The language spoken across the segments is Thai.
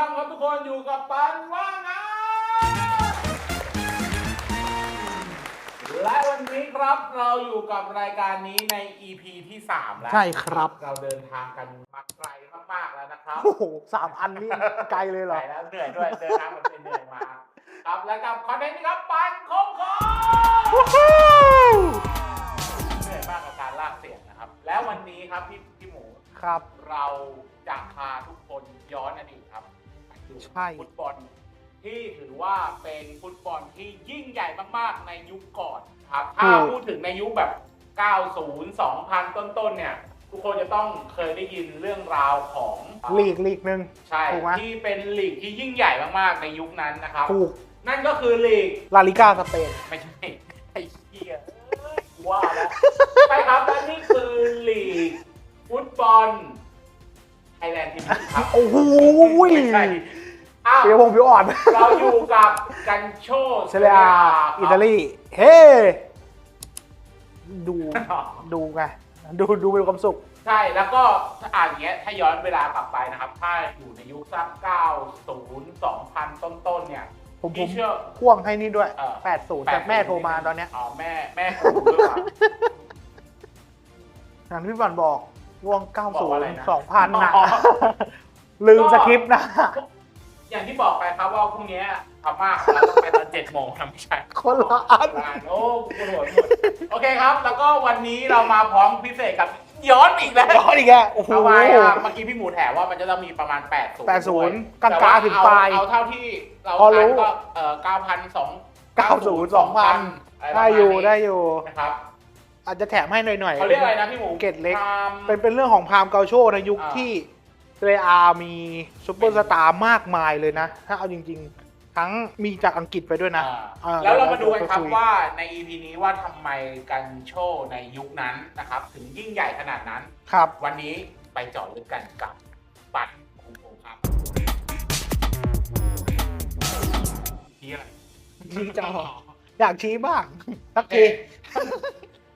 ค่ำครับทุกคนอยู่กับปันว่างงานและวันนี้ครับเราอยู่กับรายการนี้ใน EP ที่ 3 แล้วใช่ครับ เราเดินทางกันมาไกลมากๆแล้วนะครับ โอ้โหสามอันนี่ไกลเลยเหรไกลอแล้วเหนื่อยด้วยเดินทางแบบเหนื่อยๆมาครับและกับคอนเทนต์นี้ครับปันคงคอเหนื่อยมากกับการลากเสียงนะครับ แล้ววันนี้ครับพี่พี่หมูครับ เราจะพาทุกคนย้อนอดีตครับไปดู ใช่ ฟุตบอล ที่ถือว่าเป็นฟุตบอลที่ยิ่งใหญ่มากๆในยุคก่อนครับถ้าพูดถึงในยุคแบบ 90 2000 ต้นๆ เนี่ย ทุกคนจะต้องเคยได้ยินเรื่องราวของลีกลีกหนึ่งใช่ถูกไหมที่เป็นลีกที่ยิ่งใหญ่มากๆในยุคนั้นนะครับ ถูกนั่นก็คือลีกลาลิก้าสเปนไม่ใช่ไอ้เหี้ยเอ้ยว่าแล้วใช่ครับและนี่คือลีกฟุตบอลไทยแลนด์ทีมครับ โอ้โหไม่ใช่ อ้าวเปียวพงผิวอ่อนเราอยู่กับกันโชเซเรียอิตาลีเฮ้ดูดูไงดูดูเป็นความสุข ใช่แล้วก็ถ้าอ่านอย่างเงี้ยถ้าย้อนเวลากลับไปนะครับ ถ้าอยู่ในยุคสัก90 2000ต้นๆเนี่ยผมผมพี่เชื่อ พ่วงให้นี่ด้วย เออ 80แต่แม่โทรมาตอนเนี้ยอ๋อแม่แม่ผมด้วยว่ะอย่างที่พี่บันบอกพ่วง บอกว่าอะไรนะ90 2000นะอ๋อ ลืมสคริปต์นะ อย่างที่บอกไปครับว่าพรุ่งนี้พม่าเราต้องไปตอนเจ็ดโมงนะไม่ใช่คนละอันร้านโอ้กูปวดหัวหมดโอเคครับ แล้วก็วันนี้เรามาพร้อมพิเศษกับย้อนอีกแล้วย้อนอีกแกโอ้โหทำไมอะเมื่อกี้พี่หมูแถมว่ามันจะต้องมีประมาณ 80 80กลางๆถึงปลายเอาเท่าที่เราพอรู้ทานก็เอ่อ9,002 90 2000ได้อยู่ได้อยู่นะครับอาจจะแถมให้หน่อยๆเขาเรียกอะไรนะพี่หมูเกรดเล็กพามเป็นเป็นเรื่องของพามเกาโชในยุคอ่าที่ เรอามีซูเปอร์สตาร์มากมายเลยนะ ถ้าเอาจริง ๆ ทั้งมีจากอังกฤษไปด้วยนะอ่าแล้วเรามาดูกันครับว่าใน EP นี้ว่าทำไมกันโชในยุคนั้นนะครับ ถึงยิ่งใหญ่ขนาดนั้น ครับ วันนี้ไปเจาะลึกกันกับปัดคงคงครับที่อะไรชี้จออยากชี้บ้างสักที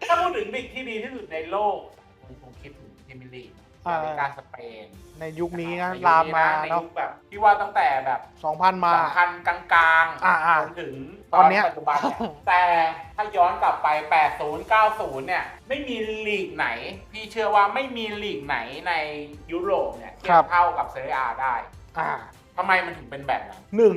ถ้าพูดถึงลีกที่ดีที่สุดในโลกผมคงคิดถึงพรีเมียร์ลีกลาลิกาสเปน ในยุคนี้นะใยุคลามมาในเนาะยุคแบบที่ว่าตั้งแต่แบบ2,000มาสองพันกลางๆอ่าๆจนถึงตอนเนี้ย ปัจจุบันเนี่ยแต่ถ้าย้อนกลับไป 80 90 เนี่ย ไม่มีลีกไหน พี่เชื่อว่าไม่มีลีกไหนในยุโรปเนี่ยเทียครับบเท่ากับเซเรียอาได้อ่าทำไมมันถึงเป็นแบบนั้นหนึ่ง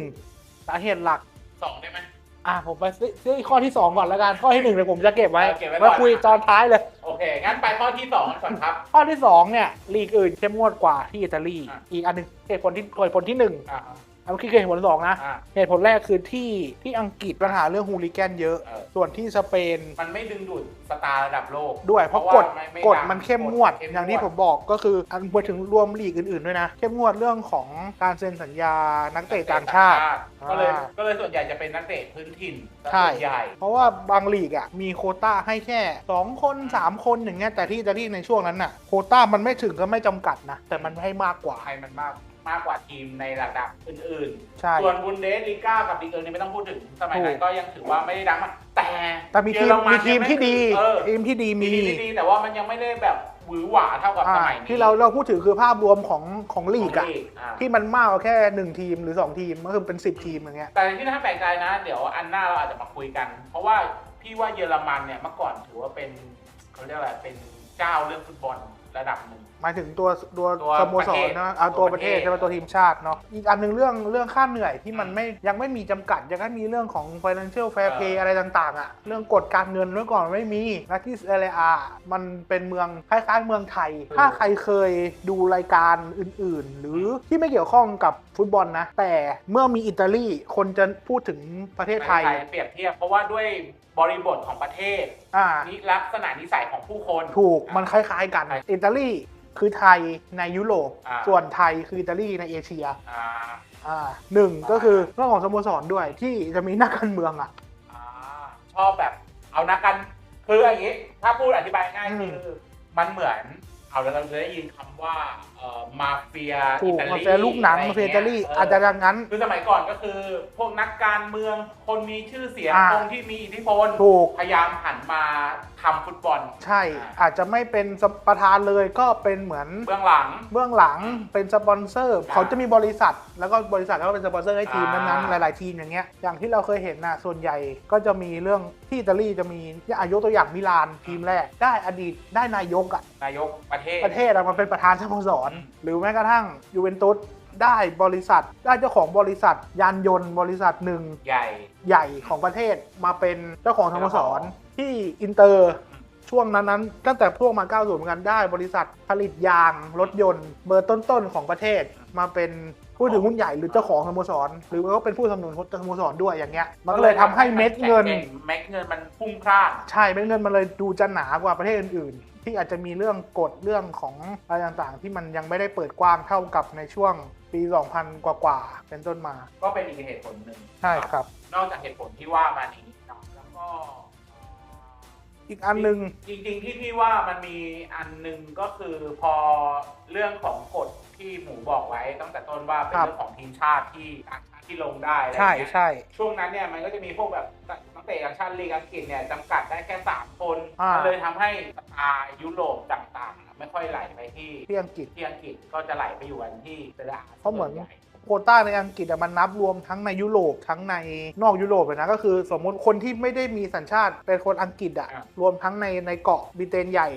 สาเหตุหลัก สองได้ไหม อ่าผมไปซื้อซื้อข้อที่ 2 ก่อนแล้วกัน ข้อที่1เลยผมจะเก็บไว้เออเก็บไว้ก่อน มาคุยตอนท้ายเลยโอ เค งั้นไปข้อที่2ก่อนครับ ข้อที่ 2 เนี่ยลีกอื่นเข้มงวดกว่าที่อิตาลี อะ อีกอันหนึงเหตุผลที่เหตุผลที่หนึ่ง อ่า อันนี้คือเหตุผลที่สองนะ อ่าเหตุผลแรกคือที่ที่อังกฤษปัญหาเรื่องฮูลิแกนเยอะ เออ ส่วนที่สเปนมันไม่ดึงดูดสตาร์ระดับโลก ด้วยเพราะเพราะกว่าฎไม่ไม่กฎดังมันเข้มงวด กฎเข้มงวด อย่างที่ผมบอกก็คืออันรวมถึงรวมลีกอื่นๆด้วยนะ เข้มงวดเรื่องของการเซ็นสัญญานักเตะต่างชาติ ก็เลยอ่าก็เลยส่วนใหญ่จะเป็นนักเตะพื้นถิ่นซะใช่ ส่วนใหญ่ เพราะว่าบางลีกอะมีโควต้าให้แค่ 2 คน 3 คนอย่างเงี้ยแต่ที่อิตาลีในช่วงนั้นน่ะโควต้ามันไม่ถึงก็ไม่จำกัดนะ แต่มันให้มากกว่าไทยมันมาก มากกว่าทีมในระดับอื่นใช่ ๆ ส่วนบุนเดสลีกากับลีกเอิร์นี่ไม่ต้องพูดถึง สมัยนั้ถูนกก็ยังถือว่าไม่ได้ดังมากแต่แต่มีทีมเยอรนมีทีมที่ดีเออทีมที่ดีมีมี ทีมที่ดีแต่ว่ามันยังไม่ได้แบบหวือหวาเท่ากับสอ่ามัยนี้ที่เราเราพูดถึงคือภาพรวมของของลีกขอะงลีอ่า ที่มันมากกว่าแค่1ทีมหรือ2ทีมก็คือเป็น10ทีมอย่างเงี้ย แต่ที่น่าแปลกใจนะ เดี๋ยวอันหน้าเราอาจจะมาคุยกัน เพราะว่าพี่ว่าเยอรมันเนี่ยเมื่อก่อนถือว่าเป็นเขาเรียกอะไรเป็นเจ้าเรื่องฟุตบอลระดับหนึ่ง หมายถึงตัวตัวตัวสโมสประเทรศนะเอาตัตัววปประระเทเทศศใช่ไหมตัวทีมชาติเนาะอีกอันหนึ่งเรื่องเรื่องค่าเหนื่อยที่มันไม่ยังไม่มีจำกัด ยังไม่มีเรื่องของ financial fair เออ play อะไรต่าง ๆอะเรื่องกฎการเงินเมื่อก่อนไม่มีและที่เอเรียมันเป็นเมืองคล้ายๆเมืองไทย ถ้าใครเคยดูรายการอื่นๆ หรือที่ไม่เกี่ยวข้องกับฟุตบอลนะ แต่เมื่อมีอิตาลีคนจะพูดถึงประเทศไทยเปรียบเทียบเพราะว่าด้วยบริบทของประเทศอ่า นิลักษณะนิสัยของผู้คน ถูกอะมันคล้ายๆกัน ใช่ อิตาลี คือไทยในยุโรป อ่า ส่วนไทยคืออิตาลีในเอเชียอ่าอ่าหนึ่งก็คือเรื่องของสโมสรด้วยที่จะมีนักการเมืองอะ อ่าชอบแบบเอานักกันคืออย่างนี้ ถ้าพูดอธิบายง่ายอืม คือมันเหมือนเอาแล้วเราจะได้ยินคำว่าเอ่อมาเฟียถูอิกตาลีมาเฟียลูกหนังะไรมาเฟียอิตาลีงี้ยอาจจะอย่างนั้น คือสมัยก่อนก็คือพวกนักการเมืองคนมีชื่อเสียงอ่า คนที่มีอิทธิพลถูกพยายามหันมาทำฟุตบอลใช่อ่าอาจจะไม่เป็นประธานเลยก็เป็นเหมือน เบื้องหลัง เบื้องหลังเป็นสปอนเซอร์อ่าเขาจะมีบริษัท แล้วก็บริษัทก็เป็นสปอนเซอร์ให้ทีมอ่านั้นๆหลาย ๆ ทีมอย่างเงี้ยอย่างที่เราเคยเห็นนะส่วนใหญ่ก็จะมีเรื่องที่อิตาลีจะมีอายกตัวอย่างมิลานทีมแรก ได้อดีตได้นายกอะนายกประเทศประเทศอะมันเป็นประธานสโมสรอืมหรือแม้กระทั่งยูเวนตุสได้บริษัทได้เจ้าของบริษัท ยานยนต์บริษัทหนึ่งใหญ่ใหญ่ของประเทศมาเป็นเจ้าของสโมสรที่อินเตอร์ช่วงนั้นนั้นตั้งแต่พวกมา 90เหมือนกันได้ บริษัทผลิตยางรถยนต์ เบอร์ต้นๆของประเทศมาเป็นผู้ถือหุ้นใหญ่หรือเจ้าของสโมสร หรือว่าก็เป็นผู้สนับสนุนสโมสรด้วยอย่างเงี้ย มันก็เลยทำให้เม็ดเงินเม็ดเงินมันพุ่งพล่านใช่เม็ดเงินมันเลยดูจะหนากว่าประเทศอื่นๆ ที่อาจจะมีเรื่องกฎเรื่องของอะไรต่างๆ ที่มันยังไม่ได้เปิดกว้างเท่ากับในช่วงปี 2000 กว่าๆเป็นต้นมา ก็เป็นอีกเหตุผลหนึ่งใช่ครับ นอกจากเหตุผลที่ว่ามานี้เนาะแล้วก็อีกอันหนึงจริงๆที่พี่ว่ามันมีอันหนึ่งก็คือพอเรื่องของกฎที่หมูบอกไว้ตั้งแต่ต้นว่าเป็นครับเรื่องของทีมชาติที่ต่างชาติ ที่ลงได้อะไรใช่เงี้ยใช่ ช่วงนั้นเนี่ยมันก็จะมีพวกแบบนักเตะต่างชาติลีกอังกฤษเนี่ยจำกัดได้แค่ 3 คนอ่ามัมั นเลยทำให้สตาร์ยุโรปต่างๆ ไม่ค่อยไหลไปที่ที่อังกฤษ ที่อังกฤษก็จะไหลไปอยู่กันที่เซเรียเพราะเหมือน ส่วใญ่โควต้าในอังกฤษอะมันนับรวมทั้งในยุโรปทั้งในนอกยุโรปเลยนะก็คือ สมมุติคนที่ไม่ได้มีสัญชาติเป็นคนอังกฤษอะอะรวมทั้งในในเกาะบริเตนใหญ่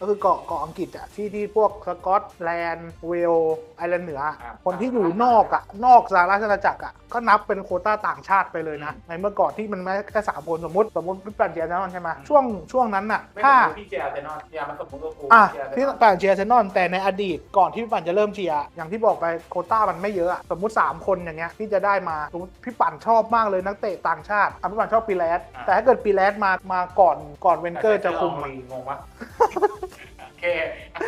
ก็คือเกาะเกาะอังกฤษอะที่ที่พวกสกอตแลนด์เวลส์ไอร์แลนด์เหนืออะอะคนที่อยู่นอกอะนอกสหราชอาณาจักรอะก็นับเป็นโควต้าต่างชาติไปเลยนะ ในเมื่อก่อนที่มันไม่แค่สามคนสมมติสมมติพี่ปันเจียร์แซนนอนใช่ไหมช่วงช่วงนั้นอะไม่ถ้าสมมติพี่เจอาร์เซนอลเนี่ยมันสมมติว่ากูอะเจอาร์เซพี่นอลปั่นเชียร์อาร์เซนอลแต่ในอดีตก่อนที่พี่ปั่นจะเริ่มเชียร์อย่างที่บอกไปโควต้ามันไม่เยอะอะสมมุติ 3 คนอย่างเงี้ยที่จะได้มาสมมุติพี่ปั่นชอบมากเลยนักเตะต่างชาติอะพี่ปั่นชอบปีแรสแต่ถ้าเกิดปีแรสมามาก่อนก่อนเวนเกอร์จะคุมแต่อะเจอองลีงงปะโอ เค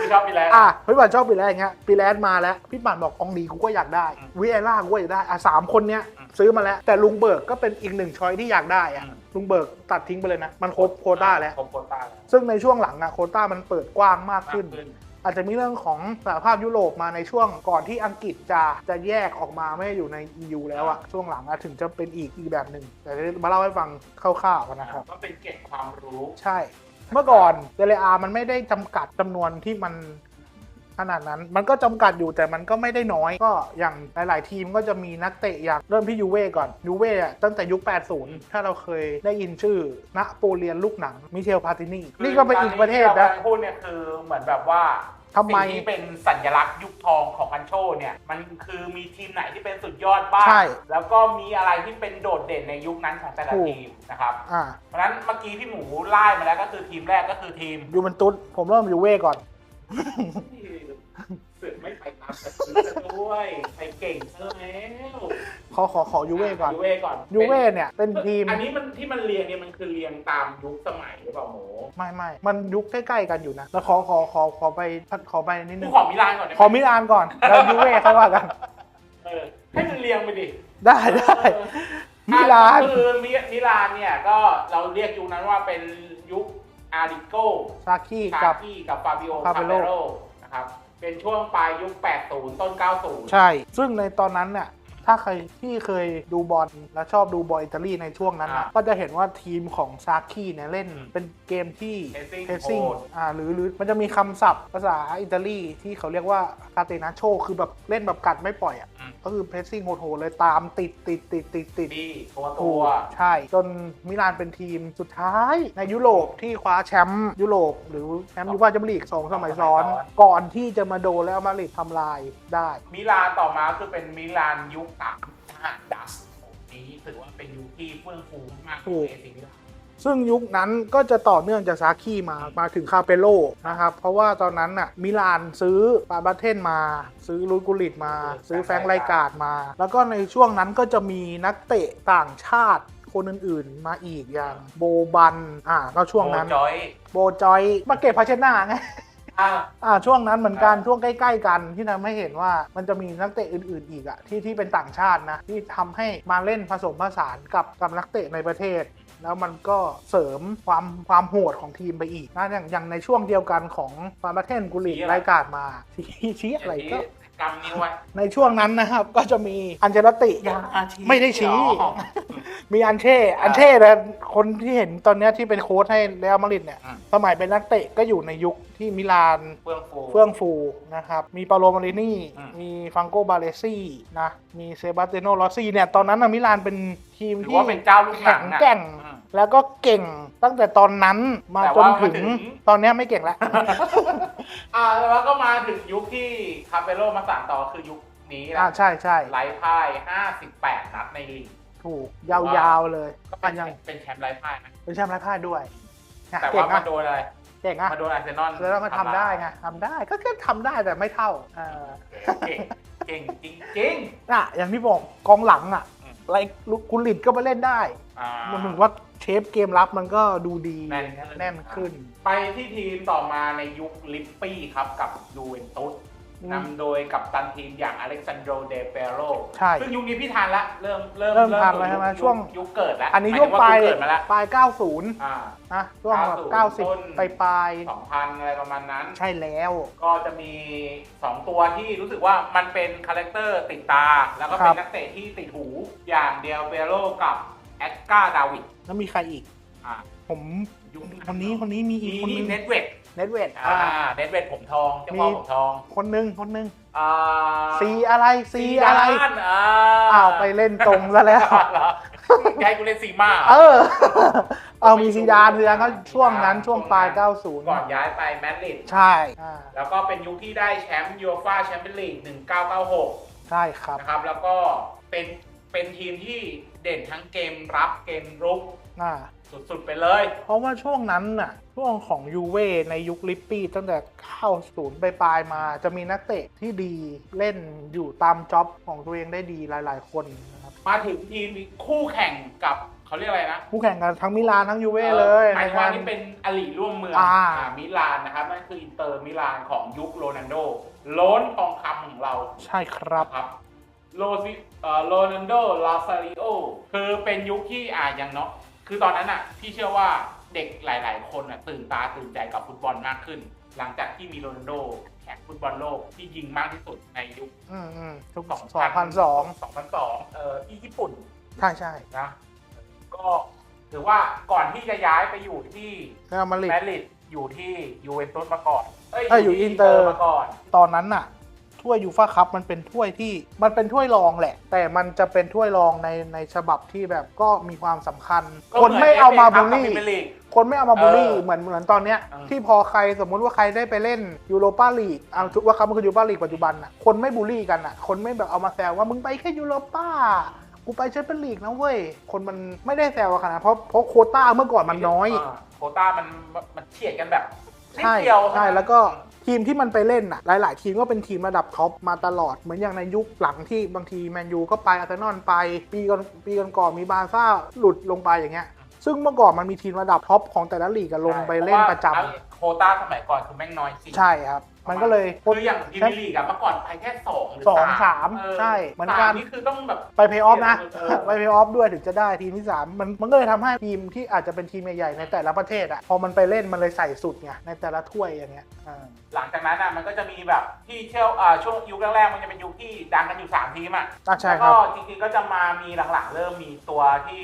พี่ชอบพี่แล้วอะพี่ปั่นชอบปีแรสอย่างเงี้ยปีแรสมาแล้ว พี่ปั่นบอกอองลีกูก็อยากได้อืมวิเอล่ากูก็อยากได้อะสามคนเนี้ยอืมซื้อมาแล้ว แต่ลุงเบิร์กก็เป็นอีกหนึ่งช้อยที่อยากได้อะอืมลุงเบิร์กตัดทิ้งไปเลยนะ มันครบโควต้าแล้ว ครบโควต้าแล้ว ซึ่งในช่วงหลังอะโควต้ามันเปิดกว้างมากมากขึ้นขึ้นอาจจะมีเรื่องของสหภาพยุโรปมาในช่วงก่อนที่อังกฤษจะจะแยกออกมาไม่ให้อยู่ใน EU แล้วอะช่วงหลังอะถึงจะเป็นอีกอีกแบบหนึ่งแต่เดี๋ยวมาเล่าให้ฟังคร่าวๆกันนะครับก็เป็นเกร็ดความรู้ใช่ เมื่อก่อนเดลอามันไม่ได้จำกัดจำนวนที่มันขนาดนั้น มันก็จำกัดอยู่แต่มันก็ไม่ได้น้อย ก็อย่างหลาย ๆ ทีมก็จะมีนักเตะอย่างเริ่มที่ยูเว่ก่อนยูเว่อะตั้งแต่ยุค 80 ถ้าเราเคยได้ยินชื่อณโปเลียนลูกหนังมิเชลพาตินีนี่ก็เป็นอีกประเทศนะ กำลังพูดเนี่ยคือเหมือนแบบว่า ทำไม สิ่งที่เป็นสัญลักษณ์ยุคทองของกันโชเนี่ย มันคือมีทีมไหนที่เป็นสุดยอดบ้างใช่แล้วก็มีอะไรที่เป็นโดดเด่นในยุคนั้นของแต่ละถูก ทีมนะครับ อ่าเพราะฉะนั้นเมื่อกี้พี่หมูไล่มาแล้วก็คือทีมแรกก็คือทีมยูเวนตุสผมเริ่มยูเว่ก่อนเสือกไม่ไปตามสคริปต์ซะด้วยไปเก่งซะแล้วขอขอขอยูเว่ก่อนยูเว่ก่อนยูเว่เนี่ยเป็นทีม อันนี้มันที่มันเรียงเนี่ยมันคือเรียงตามยุคสมัยหรือเปล่าหมูไม่ไม่มันยุคใกล้ๆกันอยู่นะแล้วขอขอขอขอไปขอไปนิดนึกูงขอมิลานก่อนได้ไหขอมิลานก่อนแล้วยูเว่ค่อยว่ากันเออให้มันเรียงไปดิ ได้ได้เออมิลานอะคือมิมิลานเนี่ยก็เราเรียกยุคนั้นว่าเป็นยุคอาริโกซากี้ชากับกี้กับฟาบิโอฟาคาเบเมโรโรนะครับ เป็นช่วงปลายยุค 80 ต้น 90 ใช่ ซึ่งในตอนนั้นเนี่ย ถ้าใครที่เคยดูบอลและชอบดูบอลอิตาลีในช่วงนั้นนะอ่าก็จะเห็นว่าทีมของซากี้เนี่ยเล่นอืมเป็นเกมที่ Pressing เพสซิ่งโหดอ่าหรือหรือมันจะมีคำศัพท์ภาษาอิตาลีที่เขาเรียกว่าคาเตนาโช คือแบบเล่นแบบกัดไม่ปล่อยอะอืม ก็คือเพสซิ่งโหดๆเลยตามติดติดติดติดติดดีตัวถูตัวกใช่ จนมิลานเป็นทีมสุดท้ายในยุโรปที่คว้าแชมป์ยุโรป หรือแชมป์ยูฟ่าแชมเปี้ยนลีกสองสมัยซ้อนก่อนที่จะมาโดนแล้วมาดริดทำลายได้ มิลานต่อมาคือเป็นมิลานยุคต่างทหารดัสนี้ถือว่าเป็นยุคที่เฟื่องฟูมากๆถูกในสิมิลาน ซึ่งยุคนั้นก็จะต่อเนื่องจากซาคีมามาถึงคาเปโลนะครับ เพราะว่าตอนนั้นน่ะมิลานซื้อปาบาเทนมา ซื้อลูกุลิตมา ซื้อแฟรงค์ไรการ์ดมา แล้วก็ในช่วงนั้นก็จะมีนักเตะต่างชาติคนอื่นๆ มาอีกอย่างโบบันอ่าก็ช่วงนั้นโบจอยโบจอยมาเก็บภาเชนะไงอ่าอ่าช่วงนั้นเหมือนกันอ่าช่วงใกล้ ๆ กันที่ทำให้เห็นว่ามันจะมีนักเตะอื่น ๆ อีกอะที่ที่เป็นต่างชาตินะที่ทำให้มาเล่นผสมผสานกับกับนักเตะในประเทศ แล้วมันก็เสริมความความโหดของทีมไปอีกนะอย่างอย่างในช่วงเดียวกันของฟาร์มาเทนกุลิตรายการมาชี้ชี้อะไรก็กำนิ้วไว้ในช่วงนั้นนะครับก็จะมีอันเจลติอย่าชี้ไม่ได้ชี้อ๋อมีอันเช่ อันเช่นะคนที่เห็นตอนเนี้ยที่เป็นโค้ชให้เรอัลมาดริดเนี่ยอืมสมัยเป็นนักเตะก็อยู่ในยุคที่มิลานเฟื่องฟูเฟื่องฟูนะครับ มีปาโลมารินี่อืมมีฟังโกบาเลซี่นะ มีเซบาสเตยโนลอสซี่เนี่ย ตอนนั้นนะมิลานเป็นทีมถือที่ว่าเป็นเจ้าลูกหนัแข็งงนะแกร่งอืม แล้วก็เก่งตั้งแต่ตอนนั้นมาแต่จนว่ามาถึงถึง ตอนเนี้ยไม่เก่งแล้ว อ่าแล้วก็มาถึงยุคที่คาเปโลมาสานต่อคือยุคนี้แหอ่าละใช่ใช่ไร้พ่าย 58 นัดในลีก ถูกยาวๆเลยก็อัเป็นนยังเป็นแชมป์ไร้พ่ายนะ เป็นแชมป์ไร้พ่ายด้วยนะแต่เก่ว่างมาอะโดนอะไร เก่งอะมาโดนอาร์เซนอลแล้วก็ทำได้ไงทำได้ก็ก็ทำได้แต่ไม่เท่าเออเก่งเก่งจริงจริง น่ะอย่างที่บอกกองหลังอะอืม ไรลุกุลิตก็มาเล่นได้ ๆอ่า มันถึงว่า เชฟเกมรับมันก็ดูดีแน่นขึ้น แน่นขึ้น ไปที่ทีมต่อมาในยุคลิปปี้ครับกับยูเวนตุสอืมนำโดยกับตันทีมอย่างอเล็กซานโดเดเปโรใช่ซึ่งยุคนี้พี่ทานละ เริ่มเริ่มเริ่มทันแล้วใช่ไหมยุคช่วง ยุคเกิดแล้วอันนี้หมายุคถึงปลายกูเกิดมาแล้วปลาย 90 อ่า นะช่วงแบบ90ต้น90 ปลายปลายสองพันอะไรประมาณนั้น ๆใช่แล้ว ก็จะมี 2 ตัวที่รู้สึกว่ามันเป็นคาแรคเตอร์ติดตา แล้วก็ครัเป็บนนักเตะที่ติดหูอย่างเดียวเปโรกับ แอดกาดาวิดแล้วมีใครอีก อ่าผมยุคคนนี้คนนี้มีอีมีกคนนึนี่งเน็ตเวดเน็ตเวดอ่าเน็ตเวดผมทองเจ้าพ่อมีผมทอง คนนึงคนนึงอ่าซีอะไรซีอะไรดานอ่าอ้าวไปเล่นตรงซะแล้วเหรอใช้กูเล่นซีมาเออ เอามีซีดานซีดานก็ช่วงนั้นช่วงปลายก่อน90ย้ายไปแมดริด ใช่อ่าแล้วก็เป็นยุคที่ได้แชมป์ยูฟ่าแชมเปี้ยนลีก1996 ใช่ครับนะครับ แล้วก็เป็น เป็นทีมที่เด่นทั้งเกมรับเกมรุก อ่า สุดๆไปเลย เพราะว่าช่วงนั้นน่ะ ช่วงของยูเว่ในยุคลิปปี้ตั้งแต่90ไปปลายๆมา จะมีนักเตะที่ดีเล่นอยู่ตามจ็อบของตัวเองได้ดีหลายๆคนนะครับมาถึงทีมคู่แข่งกับเขาเรียกอะไรนะผู้แข่งกันทั้งมิลานทั้งยูเว่เลยหมายในถึงว่าการนี่เป็นอลีร่วมเมืองอ่า อ่ามิลานนะครับนั่นคืออินเตอร์มิลานของยุคโรนัลโดโล้นทองคำของเราใช่ครับ ครับ โรซิเอ่อโรนัลโดลาซาริโอคือเป็นยุคที่อ่ายังเนาะคือตอนนั้นอะพี่เชื่อว่าเด็กหลาย ๆ คนอะตื่นตาตื่นใจกับฟุตบอลมากขึ้น หลังจากที่มีโรนัลโดแข่งฟุตบอลโลกที่ยิงมากที่สุดในยุคอืมอืมทุก2000 2002 2002เอ่อที่ญี่ปุ่น ใช่ใช่นะก็ถือว่าก่อนที่จะย้ายไปอยู่ที่เรอัลมาดริดแมดริดอยู่ที่ยูเวนตุสมาก่อนเอ้ยเอ้ยอยู่ที่อินเตอร์มาก่อน ตอนนั้นน่ะ ถ้วยยูฟ่าคัพมันเป็นถ้วยที่มันเป็นถ้วยรองแหละ แต่มันจะเป็นถ้วยรองในในฉบับที่แบบก็มีความสำคัญก็คนหไม่เอามาบูล FA ลี่ Cup กับ Premier League คนไม่เอามาบูลลี่เออเหมือนเหมือนตอนเนี้ยเออที่พอใครสมมุติว่าใครได้ไปเล่นยูโรปาลีกเอาชุดว่าเขามันคือยูโรปาลีกปัจจุบันอะคนไม่บูลลี่กันอะคนไม่แบบเอามาแซวว่ามึงไปแค่ยูโรปากูไปแชมเปี้ยนลีกนะเว้ย คนมันไม่ได้แซวกันนะเพราะเพราะโควต้าเมื่อก่อนมันน้อยาโควต้ามันมันเฉียดกันแบบนิดใช่เดียวใช่แล้วก็ ทีมที่มันไปเล่นอะ หลาย ๆ ทีมก็เป็นทีมระดับท็อปมาตลอด เหมือนอย่างในยุคหลังที่บางทีแมนยูก็ไปอาร์เซนอลไป ปีก่อนปีก่อนๆมีบาร์ซ่าหลุดลงไปอย่างเงี้ย ซึ่งเมื่อก่อนมันมีทีมระดับท็อปของแต่ละลีกอะลงไปเล่นประจำเพาว่าโควต้าสมัยก่อนคือแม่งน้อยจริงใช่ครับ มันก็เลยคืออย่างพรีเมียร์ลีกอะเมื่อก่อนไปแค่สองหรือสองสามสามเออใช่เหมือนกัน สานี่คือต้องแบบไปเพย์ออฟนะ เออ ไปเพย์ออฟด้วยถึงจะได้ทีมที่ 3 มันมันก็เลยทำให้ทีมที่อาจจะเป็นทีมใหญ่ๆในแต่ละประเทศอะพอมันไปเล่นมันเลยใส่สุดไงในแต่ละถ้วยอย่างเงี้ยอ่า หลังจากนั้นอะมันก็จะมีแบบที่เชี่ยวอ่าช่วงยุคแรกๆมันจะเป็นยุคที่ดังกันอยู่3ทีมอะอะใช่แล้วครัก็บ จริงๆก็จะมามีหลังๆเริ่มมีตัวที่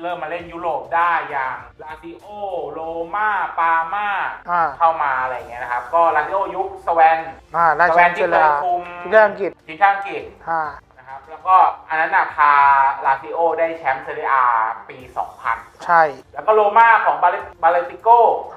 เริ่มมาเล่นยุโรปได้อย่างลาซิโอ โรมาปาม่าอ่าเข้ามาอะไรอย่างเงี้ยนะครับ ก็ลาซิโอยุคสแวนอ่าได้สแชแวนมป์ที่เจเคลายคุมทีมชาติอังกฤษทีมชาติอังกฤษ อ่านะ ครับ แล้วก็อันนั้นน่ะพาลาซิโอได้แชมป์เซเรียอาปี 2000 ใช่ แล้วก็โรม่าของบาเลบาเลติโก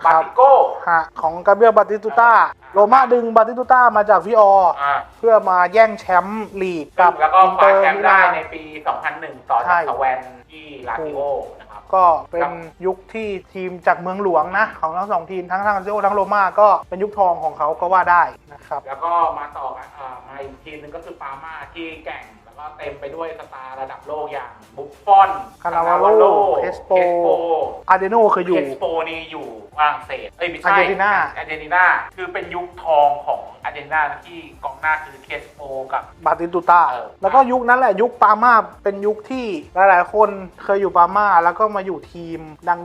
บาติโกฮะของกาเบรียลบาติสตูต้า โรม่าดึงบาติสตูต้ามาจากฟิออร์อ่า เพื่อมาแย่งแชมป์ลีกกับแล้วก็อินเตคอว้าร์แชมมิป์ได้ลานในปี 2001 ต่อใช่จากสแวนที่ลาซิโอนะครับ ก็เป็นยุคที่ทีมจากเมืองหลวงนะ ของทั้งสองทีมทั้งทางซิโอทั้งโรม่าก็เป็นยุคทองของเขาก็ว่าได้นะครับ แล้วก็มาต่อกันอ่ามาอีกทีมหนึงก็คือปาม่าที่แก่ง ก็เต็มไปด้วยสตาร์ระดับโลกอย่างบุฟฟอน Cannavaro Crespo อาร์เดโนเคยอยู่เคสโปนี่อยู่ฝรั่งเศสเอ้ยไม่ใช่อาร์เจนตินาอาร์เจนตินาคือเป็นยุคทองของอาร์เจนตินาที่กองหน้าคือเคสโปกับบาติสตูต้าเออแล้วก็ยุคนั้นแหละยุคปาม่าเป็นยุคที่หลายๆ คนเคยอยู่ปาม่าแล้วก็มาอยู่ทีม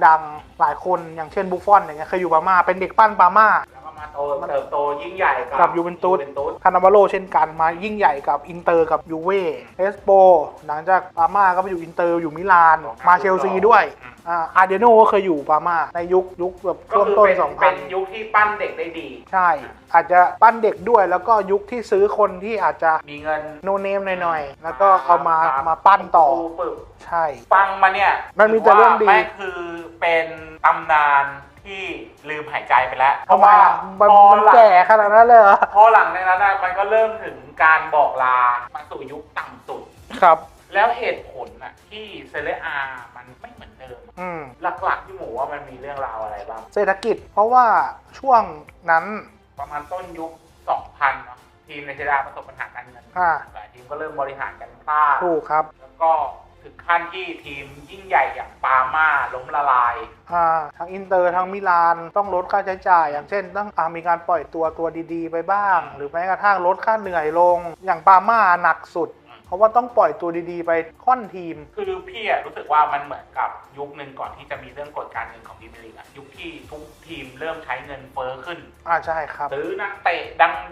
ดังๆ หลายคนอย่างเช่นบุฟฟอนอย่างเงี้ยเคยอยู่ปาม่าเป็นเด็กปั้นปาม่าแล้วก็ มาโตเติบโตยิ่งใหญ่กับกับยูเวนตุสคานาวาโลเช่นกันมายิ่งใหญ่กับอินเตอร์กับยูเว่เอสโปหลังจากปาม่าก็ไปอยู่อินเตอร์อยู่มิลานมาเชลซีด้วยอ่าอาร์เดโนก็เคยอยู่ปาม่าในยุคยุคแบบก็ช่วงคือต้นเป็นสองพัเป็นนยุคที่ปั้นเด็กได้ดี ใช่ อาจจะปั้นเด็กด้วยแล้วก็ยุคที่ซื้อคนที่อาจจะมีเงินโนเนมหน่อยๆแล้วก็เอามามาปั้นต่อปึบใช่ ฟังมาเนี่ยมันมีแต่เรื่องดีถืว่าแม่งคือเป็นตำนาน ที่ลืมหายใจไปแล้วเพทำราะไมว่าอะมันพอมันหลังแก่ขนาดนั้นเลยเหรอพอหลังในนั้นน่ะมันก็เริ่มถึงการบอกลามาสู่ยุคต่ำสุด ครับ แล้วเหตุผลน่ะที่เซเลอามันไม่เหมือนเดิม อืม หลักๆที่หมูว่ามันมีเรื่องราวอะไรบ้าง เศรษฐกิจ เพราะว่าช่วงนั้น ประมาณต้นยุค 2000เนาะทีมในเซเลอาประสบปัญหาการเงินอ่า หลายทีมก็เริ่มบริหารกันพลาดถูกครับ แล้วก็ ถึงขั้นที่ทีมยิ่งใหญ่อย่างปาร์มาล้มละลาย อ่าทั้งอินเตอร์ทั้งมิลานต้องลดค่าใช้จ่าย อย่างเช่น ต้องอามีการปล่อยตัวตัวดีๆ ไปบ้าง หรือแม้กระทั่งลดค่าเหนื่อยลง อย่างปาม่าหนักสุด ราะว่าต้องปล่อยตัวดีๆ ไปค่อนทีม คือพี่อะรู้สึกว่ามันเหมือนกับยุคหนึ่งก่อนที่จะมีเรื่องกฎการเงินของพรีเมียร์ลีกอะยุคที่ทุกทีมเริ่มใช้เงินเฟ้อขึ้นอ่าใช่ครับซื้อนักเตะ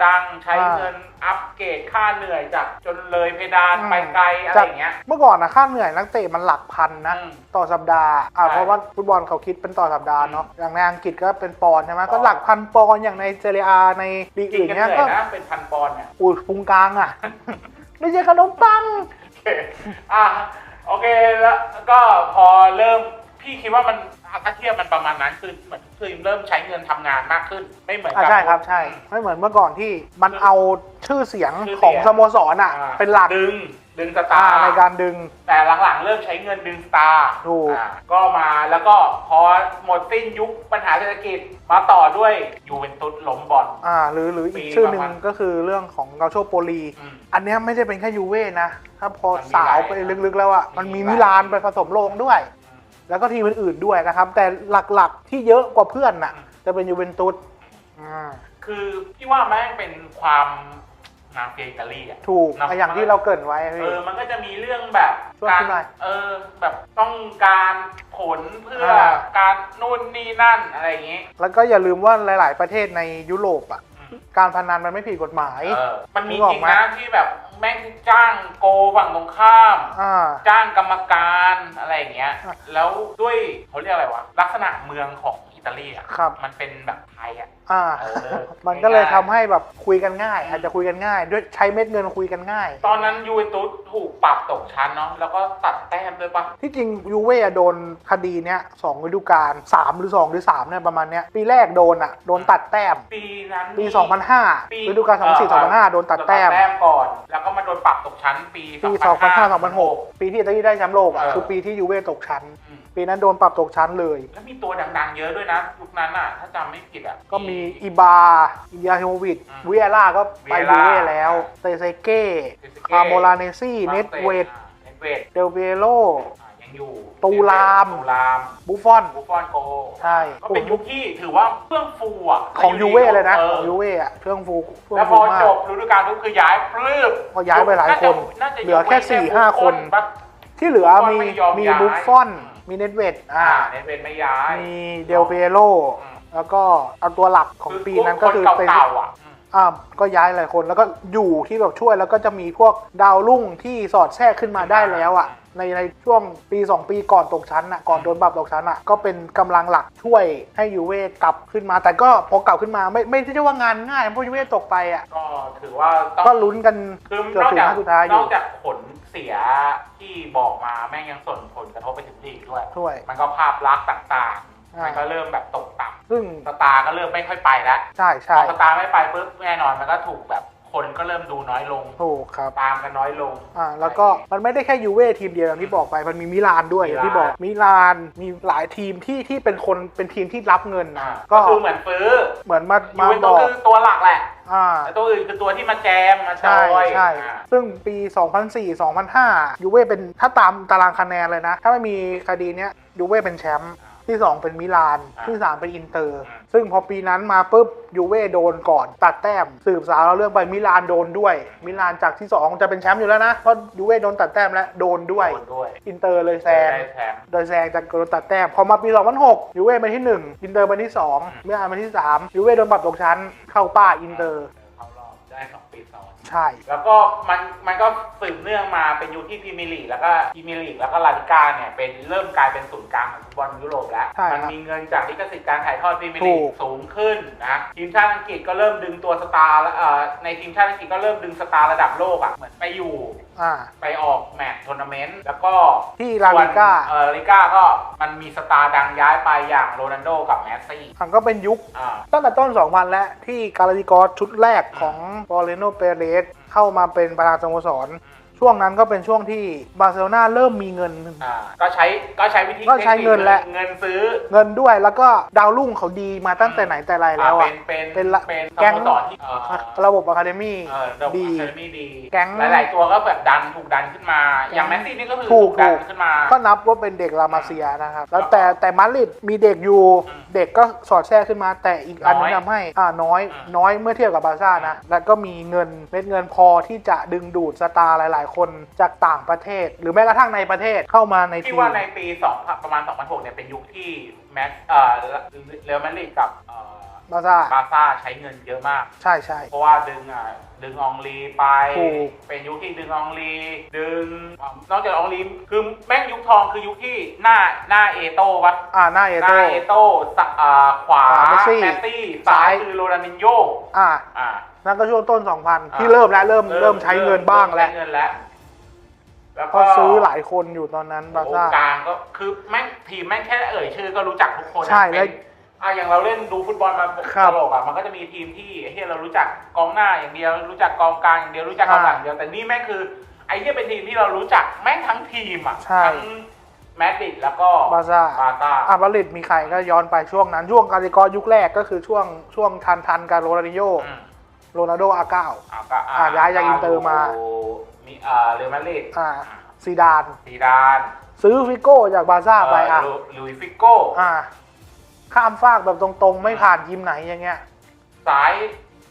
ดังๆ ใช้อ่าเงินอัปเกรดค่าเหนื่อยจากจนเลยเพดานอืมไปไกลอะไรอย่างเงี้ยเมื่อก่อนนะค่าเหนื่อยนักเตะมันหลักพันนะอืมต่อสัปดาห์อ่าใช่เพราะว่าฟุตบอลเขาคิดเป็นต่อสัปดาห์เนาะอย่างในอังกฤษก็เป็นปอนด์ใช่ไหมปอนด์ก็หลักพันปอนด์อย่างในเซเรียในลีกกินอื่นกันเหเนี้ยนื่อก็ยนะเป็นพันปอนด์เนี่ยอูดพุงกลางอะ ไม่ใช่ขนมปัง โอเคอะโอเคแล้วก็พอเริ่มพี่คิดว่ามันถ้าเทียบมันประมาณนั้นคือเหมือนทีมเริ่มใช้เงินทำงานมากขึ้น ไม่เหมือนอ่ากั ใช่ครับใช่ไม่เหมือนเมื่อก่อนที่มันเอาชื่อเสียงชื่อเสียง ของสโมสรอะอ่าเป็นหลัก ดึง ดึงสตาอ่าร์ในการดึง แต่หลังๆ เริ่มใช้เงินดึงสตาร์ถูกอ่าก็มาแล้วก็พอหมดสิ้นยุคปัญหาเศรษฐกิจมาต่อด้วยยูเวนตุสล้มบอลอ่าหรือหรืออีปีกชื่อหนึ่งประมาณก็คือเรื่องของเกาโชโปลีอืมอันเนี้ยไม่ได้เป็นแค่ยูเว่นะ ถ้าพอมันมีสาวหลายไปลึกๆแล้วอะมันมีมิลานไปผสมโลงด้วย แล้วก็ทีมอื่นๆด้วยนะครับ แต่หลักๆที่เยอะกว่าเพื่อนน่ะ จะเป็นยูเวนตุสอ่าคือพี่ว่าแม่งเป็นความ มาเฟียอิตาลีอะ ถูกนะอย่างที่เราเกรินไว้เอพี่ อมันก็จะมีเรื่องแบบช่วยการขึ้นหน่อยเออแบบต้องการผลเพื่ออ่าการนู่นนี่นั่นอะไรอย่างงี้แล้วก็อย่าลืมว่าหลาย ๆ ประเทศในยุโรปอะ อืมการพนันมันไม่ผิดกฎหมาย เออมันมีนึกออกจริงไหม นะที่แบบแม่งจ้างโกฝั่งตรงข้าม อ่า จ้างกรรมการอะไรอย่างเงี้ยอะแล้วด้วยเขาเรียกอะไรวะลักษณะเมืองของ อิตาลีอะครับ มันเป็นแบบไทยอะ อ่า เออมันก็เลยง่ายๆ ทำให้แบบคุยกันง่าย อาจจะคุยกันง่าย ด้วยใช้เม็ดเงินคุยกันง่าย ตอนนั้นยูเวนตุสถูกปรับตกชั้นเนาะแล้วก็ตัดแต้มด้วยปะที่จริงยูเว่อะโดนคดีเนี้ยสองฤดูกาลสามหรือสองหรือสามเนี่ยประมาณเนี้ยปีแรกโดนอะโดนตัดแต้ม ปีนั้นปีมี2005ปีฤดูกาล2004 2005 โดนตัดแต้มแต้มก่อน แล้วก็มาโดนปรับตกชั้นปีปี2005 2005 2006 ปีที่อิตาลีได้แชมป์โลกอะเออ คือปีที่ยูเว่ตกชั้น อืม ปีนั้นโดนปรับตกชั้นเลย แล้วมีตัวดังๆ เยอะด้วยนะยุคนั้นอะ ถ้าจำไม่ผิดอะ ก็มีอีบาอินยาฮิโมวิชอืมวิเอล่าก็ไปวิยูเอล่าเว่แล้วเตเซเก้เตเซเก้คาโมลาเนซี่ เนตเวดเนตเวดเดลเวโลอ่ายังอยู่ตูรามตูราม บุฟฟอน บุฟฟอนโก ใช่ ก็เป็นยุคที่ถือว่าเฟื่องฟูอะ ของยูเว่เลยนะอขอองยูเว่อะเครื่องฟูเครื่แล้อวงพฟูอมากจบฤดูกาลทุกคือย้ายปลื้มก็ย้ายไปหลายคนน่าจะเหลือแค่ยกว้สี่ต่ห้าคนบุฟฟอปะที่เหลือมีบุฟฟอนไม่ยอมมีย้ายบุฟฟอน มีเนตเวดอ่าอ่าเนตเวดไม่ย้ายมีเดลเปโลอืมแล้วก็เอาตัวหลักของปีนั้นก็คือคนเป็น เก่าๆอะอืม อ่าก็ย้ายหลายคนแล้วก็อยู่ที่แบบช่วยแล้วก็จะมีพวกดาวรุ่งที่สอดแทรกขึ้นมาได้แล้วอะ ในในช่วงปี 2 ปีก่อนตกชั้นอะก่อนโดนปรับตกชั้นอะก็เป็นกำลังหลักช่วยให้ยูเว่กลับขึ้นมา แต่ก็พอกลับขึ้นมาไม่ไม่ได้ว่างานง่ายเพราะยูเว่ตกไปอะก็ถือว่าต้องก็ลุ้นกันคือเกือบนอกถึงจากนัดสุดท้ายอนยู่ อกจากผล เสียที่บอกมาแม่งยังส่งผลกระทบไปถึงลีกด้วยช่วย มันก็ภาพลักษณ์ต่างๆอ่ามัมันก็เริ่มแบบตกต่ซึ่งำสตาร์ก็เริ่มไม่ค่อยไปแล้วใช่พใช่อสตาร์ไม่ไปปุ๊บแน่นอนมันก็ถูกแบบ คคนก็เริ่มดูน้อยลงถูกครับ ตามกันน้อยลง อ่าแล้วก็มันไม่ได้แค่ยูเว่ทีมเดียวอย่างที่บอกไป มันมีมิลานด้วยอย่างที่บอกมิลานมีหลายทีมที่ที่เป็นคนเป็นทีมที่รับเงินอ่านะก็ก็คือเหมือนฟื้อเหมือนมายูมาเวนบตุอสกคือตัวหลักแหละอ่าแต่ตัวอื่นคือตัวที่มาแจมมาจใช่อยใช่อ่าซึ่งปี 2004 2005 ยูเว่เป็นถ้าตามตารางคะแนนเลยนะ ถ้าไม่มีคดีเนี้ยยูเว่เป็นแชมป์ที่ 2 เป็นมิลานอ่าที่ 3 เป็นอินเตอร์อ่า ซึ่งพอปีนั้นมาปุ๊บยูเว่โดนก่อนตัดแต้ม สืบสาวเราเรื่องไปมิลานโดนด้วย มิลานจากที่ 2 จะเป็นแชมป์อยู่แล้วนะเพราะยูเว่โดนตัดแต้มแล้วโดนด้วยโดนด้วยอินเตอร์เลยแซงได้แชมป์โดยแซงจากโดนตัดแต้มพอมาปี 2006ยูเว่เป็นที่ 1 อินเตอร์เป็นที่ 2 มิลานเป็นที่3ยูเว่โดนปรับตกชั้นเข้าป้าอินเตอร์เข้ารอบได้สองปีซ้อน ใช่ แล้วก็มันมันก็สืบเนื่องมาเป็นยุคที่พรีเมียร์ลีกแล้วก็พรีเมียร์ลีกแล้วก็ลาลิก้าเนี่ยเป็นเริ่มกลายเป็นศูนย์กลางของฟุตบอลยุโรปแล้ว ใช่ครับมันมีเงินจากลิขสิทธิ์การถ่ายทอดพรีเมียร์ลีถูก กสูงขึ้นนะทีมชาติอังกฤษก็เริ่มดึงตัวสตาร์แล้วเอ่อในทีมชาติอังกฤษก็เริ่มดึงสตาร์ระดับโลกอะเหมือนไปอยู่อ่า ไปออกแมตช์ทัวร์นาเมนต์แล้วก็ที่ลาลิก้า ส่วนเออลาลิก้าก็มันมีสตาร์ดังย้ายไปอย่างโรนัลโดกับแมสซี่มันก็เป็นยุค อ่า ตั้งแต่ต้น 2000 แล้วที่กาลาติกอสชุดแรกของบอเลโนเปเรสเข้ามาเป็นประธานสโมสร ช่วงนั้นก็เป็นช่วงที่บาร์เซโลนาเริ่มมีเงิน อ่าก็ใช้ก็ใช้วิธีก็ใช้เงินแหละ เงินซื้อเงินด้วยแล้วก็ดาวรุ่งเขาดีมาตั้งแต่ไหนแต่ไรแล้วเป็อะนเป็นเป็นละเป็นแก๊สงโมสรที่เอ่อระบบอะคาเดมี่ เออระบบดีอะคาเดมี่ดีแก๊งหลาย ๆ ตัวก็แบบดันถูกดันขึ้นมา อย่างแมสซี่นี่ก็คือถูกดันถูก ขึ้นมา ก็นับว่าเป็นเด็กลามาเซียนะครับ แล้วแต่แต่มาดริดมีเด็กอยู่ อืมเด็กก็สอดแทรกขึ้นมา แต่อีกอันนึงน้อยทำให้ อ่าน้อย อืม น้อยเมื่อเทียบกับบาร์ซ่านะ แล้วก็มีเงินเม็ดเงินพอที่จะดึงดูดสตาร์หลาย ๆคนจากต่างประเทศ หรือแม้กระทั่งในประเทศเข้ามาในทีที่มว่าในปี2ประมาณ 2006เนี่ยเป็นยุคที่แมสเอ่อเรอัลมาดริดกับเอ่อบาร์ซ่าบาร์ซ่าใช้เงินเยอะมาก ใช่ใช่ เพราะว่าดึงอะดึงอองลีไป ถูก เป็นยุคที่ดึงอองลี ดึงอ่านอกจากอองลีคือแม่งยุคทองคือยุคที่หน้าหน้าเอโต้วะอ่าหน้าเอหโต้น้าเอโต้สะอ่าขวาขวาเมสซี่แมสซี่ซ้าย ซ้ายคือโรนัลดินโยอ่า อ่า นั่นก็ช่วงต้น 2000อ่าที่เริ่มแล้วเริ่มเริ่มใช้เงินบ้างแล้วใช้เงินแล้วแล้วก็ซื้อหลายคนอยู่ตอนนั้นบาร์โอ้ซ่า กลางก็คือแม่งทีมแม่งแค่เอ่ยชื่อก็รู้จักทุกคนอะใช่เป็นแล้วอะอย่างเราเล่นดูฟุตบอลมาครับตลกอะมันก็จะมีทีมที่เฮ้ยเรารู้จักกองหน้าอย่างเดียว รู้จักกองกลางอย่างเดียวรู้จักกองหลังอย่างเดียวแต่นี่แม่งคือไอ้ที่เป็นทีมที่เรารู้จักแม่งทั้งทีมอะใช่ ทั้งแมดริดแล้วก็บาร์ซ่าบาร์ซ่าอ่าบาริดมีใครก็ย้อนไปช่วงนั้น ช่วงกาลิกอยุคแรกก็คือช่วงช่วงทันทันกับโรนัลดินโยอืม โรนัลโดอาเก้า อะก็อะย้ายจากอินเตอร์มา มีอ่าเรอัลมาดริดอ่าซีดาน ซีดานซื้อฟิโก้จากบาร์ซ่าไปอะ เลุลุยส์ฟิโก้ อ่า ข้ามฟากแบบตรงๆ ไม่ผ่านทีมไหนอย่างเงี้ยสาย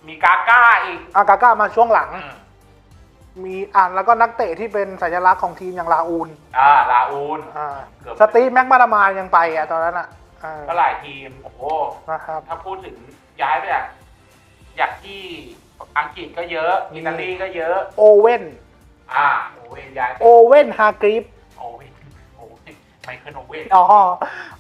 มีกาก้าอีก อากาก้ามาช่วงหลัง อืมมีอ่านแล้วก็นักเตะที่เป็นสัญลักษณ์ของทีมอย่างลาอูนอ่า ลาอูน อ่าเกือบ สตีฟแม็กมาดามานยังไปอะตอนนั้นอะอ่าก็หลายทีม โอ้โหนะครับ ถ้าพูดถึงย้ายไปจาก จากที่อังกฤษก็เยอะ อิตาลีก็เยอะ โอเว่น อ่า โอเวนย้ายไปโอเว่นฮากริฟโอเวนโอเวนไมเคิลโอเวนอ๋อ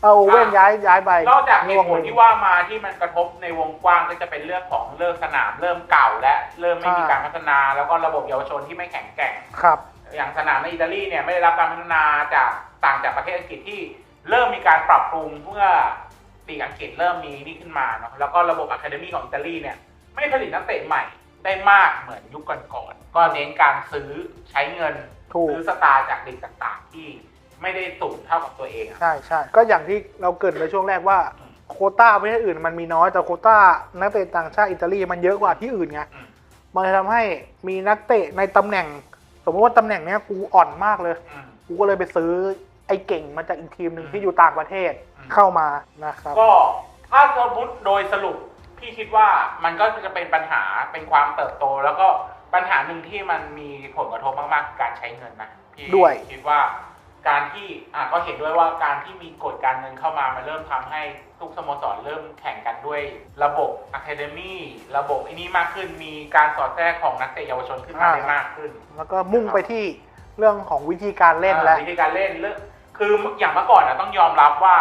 เอาโอเว่นย้ายย้ายไปนอกจากเหตุผลช่วงหนึ่งที่ว่ามาที่มันกระทบในวงกว้างก็จะเป็นเรื่องของเลิกสนามเริ่มเก่าและเริ่มไม่มีอ่าการพัฒนา แล้วก็ระบบเยาวชนที่ไม่แข็งแกร่ง ครับ อย่างสนามในอิตาลีเนี่ยไม่ได้รับการพัฒนาจากต่างจากประเทศอังกฤษที่เริ่มมีการปรับปรุงเมื่อลีกอังกฤษเริ่มมีนี่ขึ้นมาเนาะแล้วก็ระบบอะคาเดมี่ของอิตาลีเนี่ย ไม่ผลิตนักเตะใหม่ได้มากเหมือนยุคก่อนๆก็เน้นการซื้อใช้เงินถูกซื้อสตาร์จากลีกต่างๆ ที่ไม่ได้สูงเท่ากับตัวเองอะใช่ใช่ก็อย่างที่เราเกริดไปช่วงแรกว่าอืมโควต้าประเทศอื่นมันมีน้อยแต่โควต้านักเตะต่างชาติอิตาลีมันเยอะกว่าที่อื่นไงอืมมันเลยทำให้มีนักเตะในตำแหน่ง สมมติว่าตำแหน่งเนี้ยกูอ่อนมากเลยอืมกูก็เลยไปซื้อไอ้เก่งมาจากอีกทีมหนึ่งอืมที่อยู่ต่างประเทศอืมเข้ามานะครับก็ถ้าสมมติโดยสรุป พี่คิดว่ามันก็จะเป็นปัญหาเป็นความเติบโต แล้วก็ปัญหาหนึ่งที่มันมีผลกระทบมากๆคือการใช้เงินนะพี่ด้วย คิดว่าการที่อะก็เห็นด้วยว่าการที่มีกฎการเงินเข้ามามันเริ่มทำให้ทุกสโมสรเริ่มแข่งกันด้วยระบบอะคาเดมี่ระบบไอ้นี้มากขึ้นมีการสอดแทรกของนักเตะเยาวชนขึ้นมาอ่า ได้มากขึ้น แล้วก็มุ่งไปที่เรื่องของวิธีการเล่นแล้วอ่าวิธีการเล่นเรื่องคืออย่างเมื่อก่อนนะต้องยอมรับว่า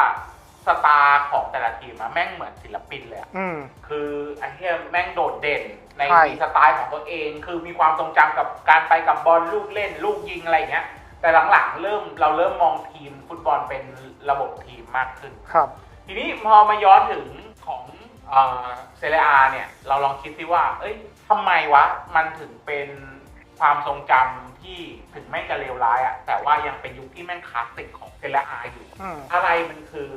สตาร์ของแต่ละทีมอะแม่งเหมือนศิลปินเลยอะอืม คือไอ้เหี้ยแม่งโดดเด่นในใช่ มีสไตล์ของตัวเอง คือมีความทรงจำกับการไปกับบอลลูกเล่น ลูกยิงอะไรอย่างเงี้ย แต่หลังๆเริ่มเราเริ่มมองทีมฟุตบอลเป็นระบบทีมมากขึ้น ครับ ทีนี้พอมาย้อนถึงของเอ่อเซเรียอาเนี่ย เราลองคิดซิว่า เอ้ยทำไมวะ มันถึงเป็นความทรงจำที่ถึงแม่งจะเลวร้ายอะแต่ว่ายังเป็นยุคที่แม่งคลาสสิกของเซเรียอาอยู่ อืม อะไรมันคือ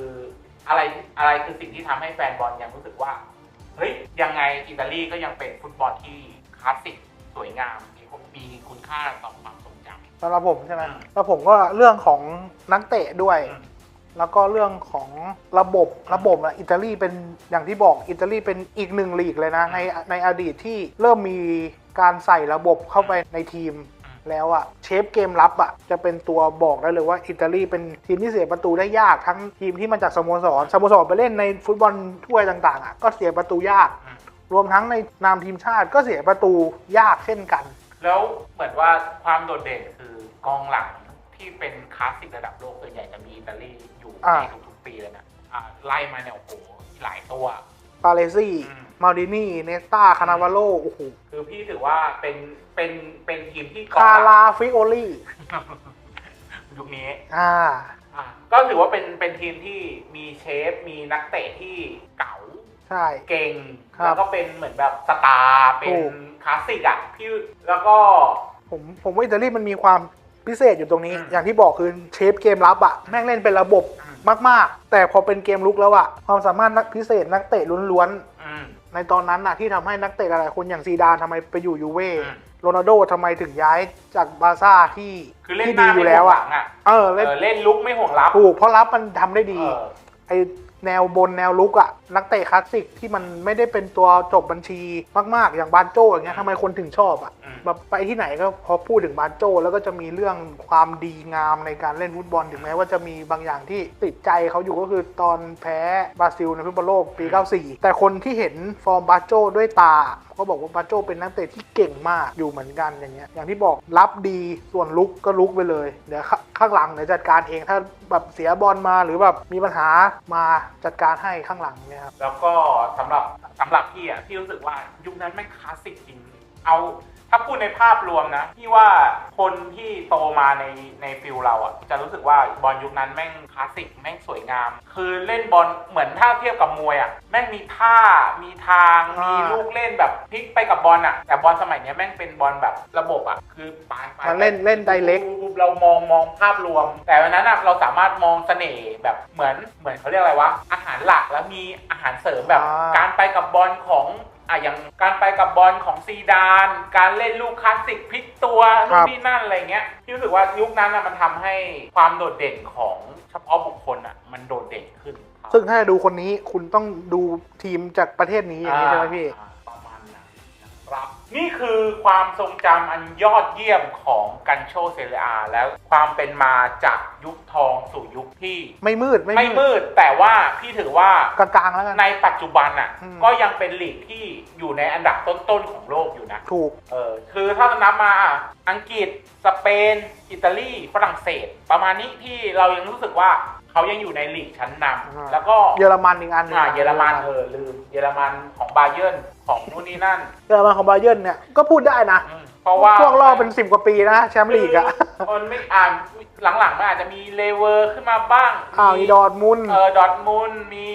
อะไรอะไรคือสิ่งที่ทำให้แฟนบอลยังรู้สึกว่า เฮ้ย ยังไงอิตาลีก็ยังเป็นฟุตบอลที่คลาสสิกสวยงาม มีมีคุณค่าต่อความทรงจำสำหรับผมใช่ไหมอืมแล้วผมก็เรื่องของนักเตะด้วย อืมแล้วก็เรื่องของระบบระบบอะอิตาลีเป็นอย่างที่บอกอิตาลีเป็นอีกหนึ่งลีกเลยนะ ในในอดีตที่เริ่มมีการใส่ระบบเข้าไปในทีม แล้วอะเชฟเกมรับอะจะเป็นตัวบอกได้เลยว่าอิตาลีเป็นทีมที่เสียประตูได้ยากทั้งทีมที่มาจากสโมสรสโมสรไปเล่นในฟุตบอลถ้วยต่างๆอะก็เสียประตูยากอืมรวมทั้งในนามทีมชาติก็เสียประตูยากเช่นกัน แล้วเหมือนว่าความโดดเด่นคือกองหลังที่เป็นคลาสสิกระดับโลกส่วนใหญ่จะมีอิตาลีอยู่อ่าในทุกๆปีเลยนะอ่าไล่มาเนี่ยโอ้โหหลายตัวปาเลซี่อื มมาดินี่เนสตาคานาวาโลโอ้โหคือพี่ถือว่าเป็นเป็นเป็นทีมที่กองคาหลัรางฟิโอลี่ยุคนี้อ่าอะก็ถือว่าเป็นเป็นทีมที่มีเชฟ มีนักเตะที่เก๋าใช่ เก่ง ครับแล้วก็เป็นเหมือนแบบสตาร์เป็ถูนกคลาสสิกอะพี่แล้วก็ ผมผมว่าอิตาลีมันมีความพิเศษอยู่ตรงนี้ อืมอย่างที่บอกคือเชฟเกมรับอะแม่งเล่นเป็นระบบอืม มาก ๆ แต่พอเป็นเกมลุกแล้วอะความสามารถนักพิเศษนักเตะล้วนอืมๆ ในตอนนั้นน่ะที่ทำให้นักเตะหลายๆคนอย่างซีดานทำไมไปอยู่ยูเว่อืมโรนัลโดทำไมถึงย้ายจากบาร์ซ่าที่คือเล่นที่หดีน้าอยู่ไม่แล้วห่วงหอะลังอะเออเอเล่นอเล่นลุกไม่ห่วงรับถูกเพราะรับมันทำได้ดีเออไอ แนวบนแนวลุกอะนักเตะคลาสสิกที่มันไม่ได้เป็นตัวจบบัญชีมากๆ อย่างบานโจอย่างเงี้ยทำไมคนถึงชอบอะอืมแบบไปที่ไหนก็พอพูดถึงบานโจ แล้วก็จะมีเรื่องความดีงามในการเล่นฟุตบอลถึงแม้ว่าจะมีบางอย่างที่ติดใจเขาอยู่ก็คือตอนแพ้บราซิลในฟุตบอลโลกปี 94 แต่คนที่เห็นฟอร์มบาโจด้วยตา ก็บอกว่าบาโจเป็นนักเตะที่เก่งมากอยู่เหมือนกันอย่างเงี้ยอย่างที่บอกรับดีส่วนลุกก็ลุกไปเลยเดี๋ยวข้างหลังเดี๋ยวจัดการเองถ้าแบบเสียบอลมาหรือแบบมีปัญหามาจัดการให้ข้างหลังเนี่ยครับแล้วก็สำหรับสำหรับพี่อะพี่รู้สึกว่ายุคนั้นแม่งคลาสสิกจริงเอา ถ้าพูดในภาพรวมนะพี่ว่าคนที่โตมาในในฟิลเราอะ จะรู้สึกว่าบอลยุคนั้นแม่งคลาสสิกแม่งสวยงาม คือเล่นบอลเหมือนถ้าเทียบกับมวยอะแม่งมีท่ามีทางอ่ามีมีลูกเล่นแบบพลิกไปกับบอลอะ แต่บอลสมัยเนี้ยแม่งเป็นบอลแบบระบบอะ คือปานไปมันเล่นเล่นไดเล็กปุ๊บเรามองมองภาพรวม แต่วันนั้นอะเราสามารถมองเสน่ห์แบบเหมือนเหมือนเขาเรียกอะไรวะอาหารหลักแล้วมีอาหารเสริมแบบอ่าการไปกับบอลของ อะอย่างการไปกับบอลของซีดาน การเล่นลูกคลาสสิกพลิกตัวนู่นนี่นั่นอะไรเงี้ยพี่รู้สึกว่ายุคนั้นอะมันทำให้ความโดดเด่นของเฉพาะบุคคลอะมันโดดเด่นขึ้นครับซึ่งถ้าจะดูคนนี้คุณต้องดูทีมจากประเทศนี้อย่างนี้ใช่ไหมพี่ อ่าประมาณนั้น นะครับนี่คือความทรงจำอันยอดเยี่ยมของกันโชเซเรียแล้วความเป็นมาจากยุคทองสู่ยุคที่ ไม่มืดไม่ไม่มืดแต่ว่าพี่ถือว่ากลางๆแล้วกัน ในปัจจุบันอะ อืม ก็ยังเป็นลีกที่อยู่ในอันดับต้นๆของโลกอยู่นะ ถูก เออคือถ้านับมาอะอังกฤษ สเปน อิตาลีฝรั่งเศส ประมาณนี้ที่เรายังรู้สึกว่าเขายังอยู่ในลีกชั้นนอ่าำแล้วก็เยอรมันอีกอันหนึงอ่าเยอรมันเออลืมเยอรมันของบาเยิร์น ของนู่นนี่นั่นเยอรมันของบาเยิร์นเนี่ยก็พูดได้นะ อืมเพราะว่าช่วงรอบเป็นสิบกว่าปีนะแชมป์ลีกอะคือมันไม่อ่านหลังๆมันอาจจะมีเลเวอร์ขึ้นมาบ้างอ้าวอีดอร์ทมุนด์เออดอร์ทมุนด์มี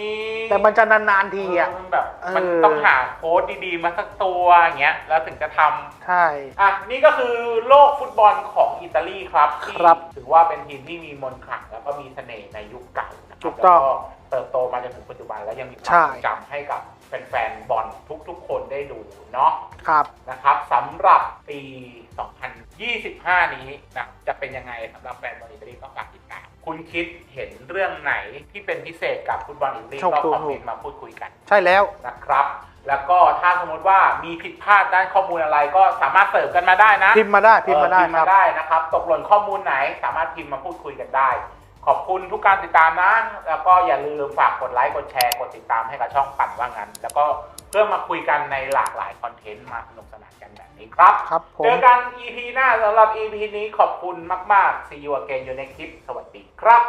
แต่มันจะนานๆทีอะ เมันแบบเออ มันต้องหาโค้ดดีๆ มาสักตัวอย่างเงี้ยแล้วถึงจะทำ ใช่ อะนี่ก็คือโลกฟุตบอลของอิตาลีครับที่ครับถือว่าเป็นทีมที่มีมนต์ขลังแล้วก็มีเสน่ห์ในยุคเก่านะคถูรับกต้องแล้วก็เติบโตมาจนถึงปัจจุบันแล้วยังมีควาใช่มทรงจำให้กับ แฟนๆบอลทุกๆ คนได้ดูเนาะครับนะครับสำหรับปี 2025 นี้นะจะเป็นยังไงสำหรับแฟนบอลอิตาลีก็ฝากติดตาม คุณคิดเห็นเรื่องไหนที่เป็นพิเศษกับฟุตบอลอิตาลีถูกก็ถูกคอมเมนต์มาพูดคุยกันใช่แล้วนะครับ แล้วก็ถ้าสมมติว่ามีผิดพลาดด้านข้อมูลอะไรก็สามารถเสริมกันมาได้นะพิมพ์มาได้พิมพ์มาได้เออพิมพ์ครัมาบได้นะครับ ตกหล่นข้อมูลไหนสามารถพิมพ์มาพูดคุยกันได้ ขอบคุณทุกการติดตามนะ แล้วก็อย่าลืมฝากกดไลค์ กดแชร์ กดติดตามให้กับช่องปั่นว่างั้น แล้วก็เพื่อมาคุยกันในหลากหลายคอนเทนต์มาสนุกสนานกันแบบนี้ครับ ครับผม เจอกัน EP หน้าสำหรับ EP นี้ขอบคุณมาก ๆ See you again อยู่ในคลิป สวัสดีครับ